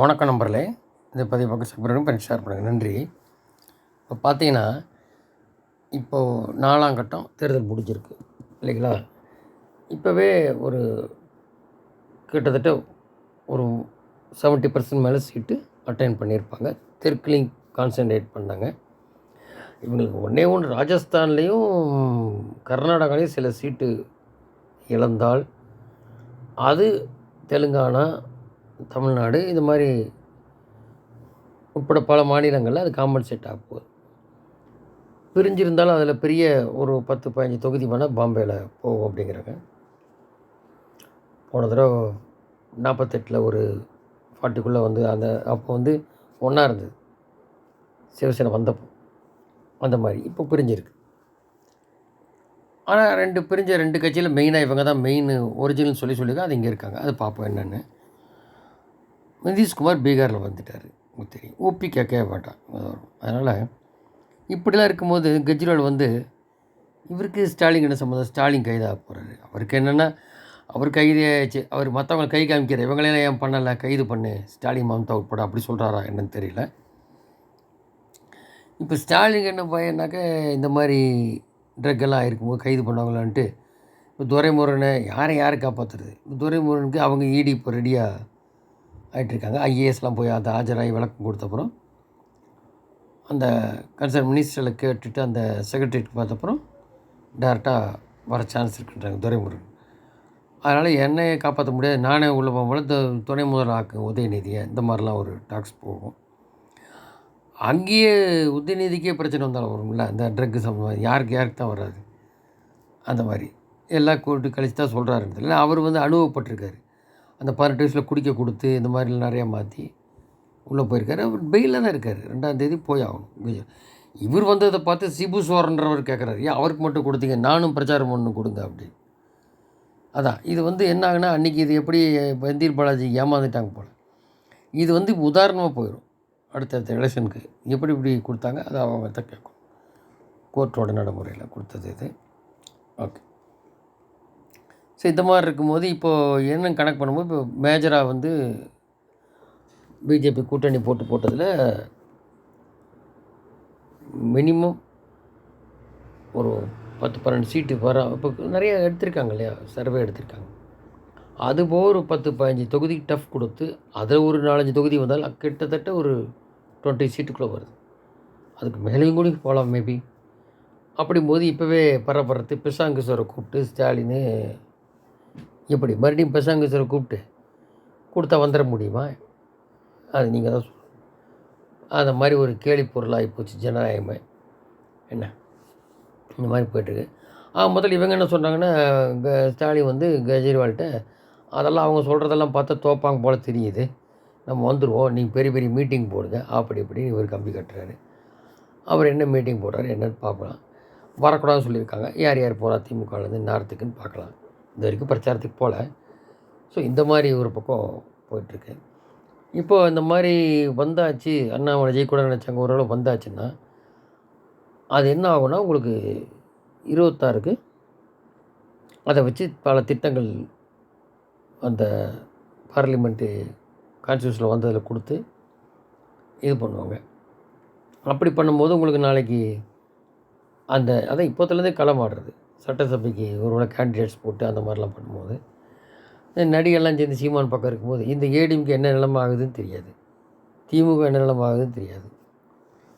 வணக்கம் நம்பரில் இந்த பதிவு பக்கம் சப்ஸ்கிரைப் பண்ணி ஷேர் பண்ணுங்கள் நன்றி. இப்போ பார்த்தீங்கன்னா இப்போது நாலாம் கட்டம் தேர்தல் முடிஞ்சிருக்கு. இல்லைங்களா? இப்போவே ஒரு கிட்டத்தட்ட ஒரு செவன்ட்டி பர்சன்ட் மேலே சீட்டு அட்டைன் பண்ணியிருப்பாங்க. தெற்குலையும் கான்சன்ட்ரேட் பண்ணாங்க. இவங்களுக்கு ஒன்றே ஒன்று ராஜஸ்தான்லேயும் கர்நாடகாலையும் சில சீட்டு இழந்தால் அது தெலுங்கானா தமிழ்நாடு இது மாதிரி உட்பட பல மாநிலங்களில் அது காம்பன்சேட் ஆக போகுது பிரிஞ்சிருந்தாலும் அதில் பெரிய ஒரு பத்து பதினஞ்சு தொகுதி வேணால் பாம்பேயில் போகும் அப்படிங்கிறாங்க போன தடவை நாற்பத்தெட்டில் ஒரு ஃபார்ட்டிக்குள்ளே வந்து அந்த அப்போ வந்து ஒன்றா இருந்தது. சிவசேனை வந்தப்போ. அந்த மாதிரி. இப்போ பிரிஞ்சிருக்கு. ஆனால் ரெண்டு பிரிஞ்ச ரெண்டு கட்சியில் மெயினாக இவங்க தான் மெயின் ஒரிஜினல் சொல்லி சொல்லியிருக்காங்க. அது இங்கே இருக்காங்க. அது பார்ப்போம் என்னென்னு. நிதிஷ்குமார் பீகாரில் வந்துட்டார் உங்களுக்கு தெரியும் ஊப்பி கேட்கவே மாட்டான் அதனால் இப்படிலாம் இருக்கும்போது கெஜ்ரிவால் வந்து இவருக்கு ஸ்டாலின் என்ன சம்மந்தம்? ஸ்டாலின் கைதாக போகிறாரு அவருக்கு என்னென்னா அவர் கைது அவர் மற்றவங்களை கை காமிக்கிற இவங்களெல்லாம் ஏன் பண்ணலை? கைது பண்ணு. ஸ்டாலின் மம்தா உட்பட அப்படி சொல்கிறாரா என்னன்னு தெரியல. இப்போ ஸ்டாலின் என்ன பையனாக்க இந்த மாதிரி ட்ரக் எல்லாம் இருக்கும்போது கைது பண்ணுவாங்களான்ட்டு இப்போ துரைமுருகனை யாரை யாரை காப்பாற்றுறது துரைமுருகனுக்கு அவங்க ஈடி இப்போ ரெடியாக ஆகிட்டுருக்காங்க ஐஏஎஸ்லாம் போய் அதை ஆஜராகி விளக்கம் கொடுத்தப்புறம் அந்த கன்சர்ன் மினிஸ்டரில் கேட்டுட்டு அந்த செக்ரட்டரிக்கு பார்த்தப்புறம் டேரெக்டாக வர சான்ஸ் இருக்குன்றாங்க துரைமுருகன். அதனால் என்னையை காப்பாற்ற முடியாது. நானே உள்ளே போகும்போது து துணை முதல் ஆக்கு உதயநிதியை. இந்த மாதிரிலாம் ஒரு டாக்ஸ் போகும். அங்கேயே உதயநிதிக்கே பிரச்சனை வந்தாலும் வரும்ல. இந்த ட்ரக்கு சம்மந்தமாக யாருக்கு யாருக்கு தான் வராது. அந்த மாதிரி. எல்லாம் கூட்டு கழிச்சு தான் சொல்கிறாரு இல்லை அவர் வந்து அனுபவப்பட்டிருக்காரு. அந்த பதினெட்டு வயசில் குடிக்க கொடுத்து இந்த மாதிரி நிறையா மாற்றி உள்ளே போயிருக்காரு. அவர் பெயிலில் தான் இருக்கார். ரெண்டாம் தேதி போய் ஆகணும். இவர் வந்ததை பார்த்து சிபு சோரன்றவர் கேட்குறாரு ஏன் அவருக்கு மட்டும் கொடுத்தீங்க? நானும் பிரச்சாரம் ஒன்று கொடுங்க அப்படி. அதான். இது வந்து என்ன ஆகுனா அன்றைக்கி இது எப்படி வெந்தீர் பாலாஜி ஏமாந்துட்டாங்க போல். இது வந்து உதாரணமாக போயிடும் அடுத்தடுத்த எலெக்ஷனுக்கு எப்படி இப்படி கொடுத்தாங்க அது அவங்க தான் கேட்கும் கோர்ட்டோட நடைமுறையில் கொடுத்தது இது. ஓகே. ஸோ இந்த மாதிரி இருக்கும்போது இப்போது என்னென்னு கணக்கு பண்ணும்போது இப்போ மேஜராக வந்து பிஜேபி கூட்டணி போட்டு போட்டதில் மினிமம் ஒரு பத்து பன்னெண்டு சீட்டு வர இப்போ நிறைய எடுத்திருக்காங்க இல்லையா சர்வே எடுத்திருக்காங்க. அது போக ஒரு பத்து பதினஞ்சு தொகுதி டஃப் கொடுத்து அதில் ஒரு நாலஞ்சு தொகுதி வந்தால் கிட்டத்தட்ட ஒரு டுவெண்ட்டி சீட்டுக்குள்ளே வருது. அதுக்கு மேலேயும் கூட போகலாம் மேபி அப்படிங்கும்போது இப்போவே பரபரத்து பிசாங்குசரை கூப்பிட்டு ஸ்டாலின் எப்படி மறுபடியும் பிசாங்குசரை கூப்பிட்டு கொடுத்தா வந்துட முடியுமா? அது நீங்கள் தான் அந்த மாதிரி ஒரு கேலி பொருளாகி போச்சு ஜனநாயகமே. என்ன? இந்த மாதிரி போயிட்டுருக்கு. ஆ முதல்ல இவங்க என்ன சொன்னாங்கன்னா க- ஸ்டாலின் வந்து கெஜ்ரிவால்கிட்ட அதெல்லாம் அவங்க சொல்கிறதெல்லாம் பார்த்தா தோப்பாங்க போல் தெரியுது. நம்ம வந்துடுவோம் நீங்கள் பெரிய பெரிய மீட்டிங் போடுங்க. அப்படி இப்படின்னு இவர் கம்பி கட்டுறாரு. அவர் என்ன மீட்டிங் போடுறாரு என்னன்னு பார்க்கலாம். வரக்கூடாதுன்னு சொல்லியிருக்காங்க. யார் யார் போகிறா திமுகலேருந்து நேரத்துக்குன்னு பார்க்கலாம். இது வரைக்கும் பிரச்சாரத்துக்கு போகல. ஸோ இந்த மாதிரி ஒரு பக்கம் போயிட்டுருக்கு. இப்போ இந்த மாதிரி வந்தாச்சு அண்ணாமலை ஜெயிக்கூட நினச்சாங்க ஓரளவு வந்தாச்சுன்னா அது என்ன ஆகும்னா உங்களுக்கு இருபத்தாறுக்கு அதை வச்சு பல திட்டங்கள் அந்த பார்லிமெண்ட்டு கான்ஸ்டியூஷனில் வந்ததில் கொடுத்து இது பண்ணுவாங்க. அப்படி பண்ணும்போது உங்களுக்கு நாளைக்கு அந்த அதை இப்போத்துலேருந்தே களம் ஆடுறது சட்டசபைக்கு ஒருவேளை கேண்டிடேட்ஸ் போட்டு அந்த மாதிரிலாம் பண்ணும்போது நடிகெல்லாம் நடிகர்லாம் சேர்ந்து சீமான் பக்கம் இருக்கும்போது இந்த ஏடிஎம்க்கு என்ன நிலைமை ஆகுதுன்னு தெரியாது. திமுக என்ன நிலைமை ஆகுதுன்னு தெரியாது.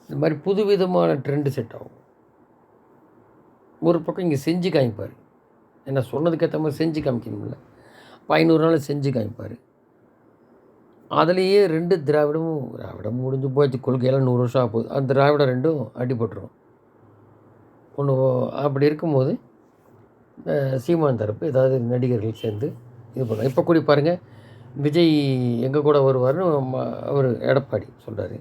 இந்த மாதிரி புதுவிதமான ட்ரெண்டு செட் ஆகும். ஒரு பக்கம் இங்கே செஞ்சு காமிப்பார். என்ன சொன்னதுக்கேற்ற மாதிரி செஞ்சு காமிக்கணும்ல. இப்போ ஐநூறு நாள் செஞ்சு காமிப்பார். அதுலேயே ரெண்டு திராவிடமும் திராவிடம் முடிஞ்சு போச்சு. கொள்கையெல்லாம் நூறு வருஷம் ஆக போகுது. அந்த திராவிடம் ரெண்டும் அடிபட்டுரும். ஒன்று அப்படி இருக்கும்போது சீமான் தரப்பு ஏதாவது நடிகர்கள் சேர்ந்து இது பண்ணலாம். இப்போ கூடி பாருங்கள் விஜய் எங்கள் கூட வருவார்னு அவர் எடப்பாடி சொல்கிறாரு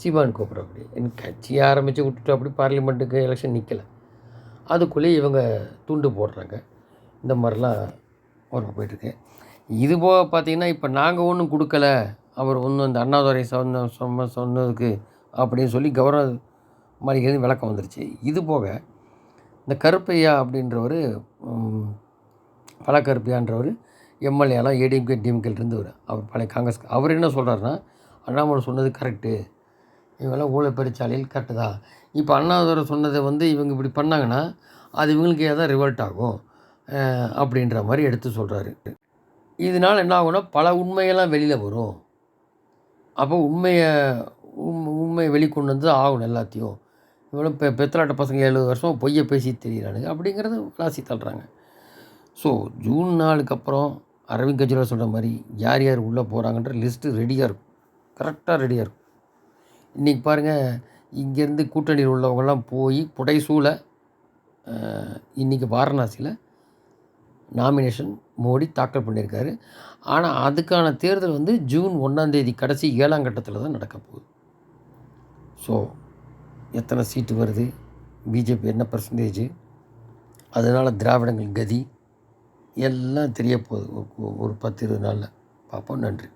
சீமான் கூப்பிட்ற அப்படி எனக்கு கட்சியை ஆரம்பித்து விட்டுட்டு அப்படி பார்லிமெண்ட்டுக்கு எலெக்ஷன் நிற்கலை அதுக்குள்ளேயே இவங்க துண்டு போடுறாங்க. இந்த மாதிரிலாம் ஒர்க் போயிட்டுருக்கு. இது போக பார்த்தீங்கன்னா இப்போ நாங்கள் ஒன்றும் கொடுக்கல. அவர் ஒன்றும் அந்த அண்ணாதுரை சொன்ன சொன்ன சொன்னதுக்கு அப்படின்னு சொல்லி கவர்னர் மாளிகை விளக்கம் வந்துருச்சு. இது போக இந்த கருப்பையா அப்படின்றவர் பல கருப்பையான்றவர் எம்எல்ஏலாம் ஏடிஎம்கே டிஎம்கேல இருந்தவர் அவர் பழைய காங்கிரஸ் அவர் என்ன சொல்கிறாருன்னா அண்ணாமலை சொன்னது கரெக்டு இவங்கெல்லாம் ஊழல் பெருச்சாலையில் கரெக்டு தான். இப்போ அண்ணாதுரை சொன்னதை வந்து இவங்க இப்படி பண்ணாங்கன்னா அது இவங்களுக்கு தான் ரிவல்ட் ஆகும் அப்படின்ற மாதிரி எடுத்து சொல்கிறாரு இதனால் என்ன ஆகும்னா பல உண்மையெல்லாம் வெளியில் வரும். அப்போ உண்மையை உண்மையை வெளிக்கொண்டு வந்து ஆகணும் எல்லாத்தையும். இவ்வளோ பெ பெத்தலாட்ட பசங்க எழுபது வருஷம் பொய்யை பேசி தெரியிறானுங்க அப்படிங்கிறது விளாசி தள்ளுறாங்க. ஸோ ஜூன் நாளுக்கு அப்புறம் அரவிந்த் கெஜ்ரிவால் சொல்கிற மாதிரி யார் யார் உள்ளே போகிறாங்கன்ற லிஸ்ட்டு ரெடியாக இருக்கும். கரெக்டாக ரெடியாக இருக்கும். இன்றைக்கி பாருங்கள் இங்கேருந்து கூட்டணியில் உள்ளவங்கெல்லாம் போய் புடைசூழ இன்றைக்கி வாரணாசியில் நாமினேஷன் மோடி தாக்கல் பண்ணியிருக்காரு. ஆனால் அதுக்கான தேர்தல் வந்து ஜூன் ஒன்றாந்தேதி கடைசி ஏழாம் கட்டத்தில் தான் நடக்க போகுது. ஸோ எத்தனை சீட்டு வருது? பிஜேபி என்ன பர்சன்டேஜ் அதனால் திராவிடங்கள் கதி எல்லாம் தெரிய போகுது. ஒரு- ஒரு பத்து இருபது நாளில். பார்ப்போம். நன்றி.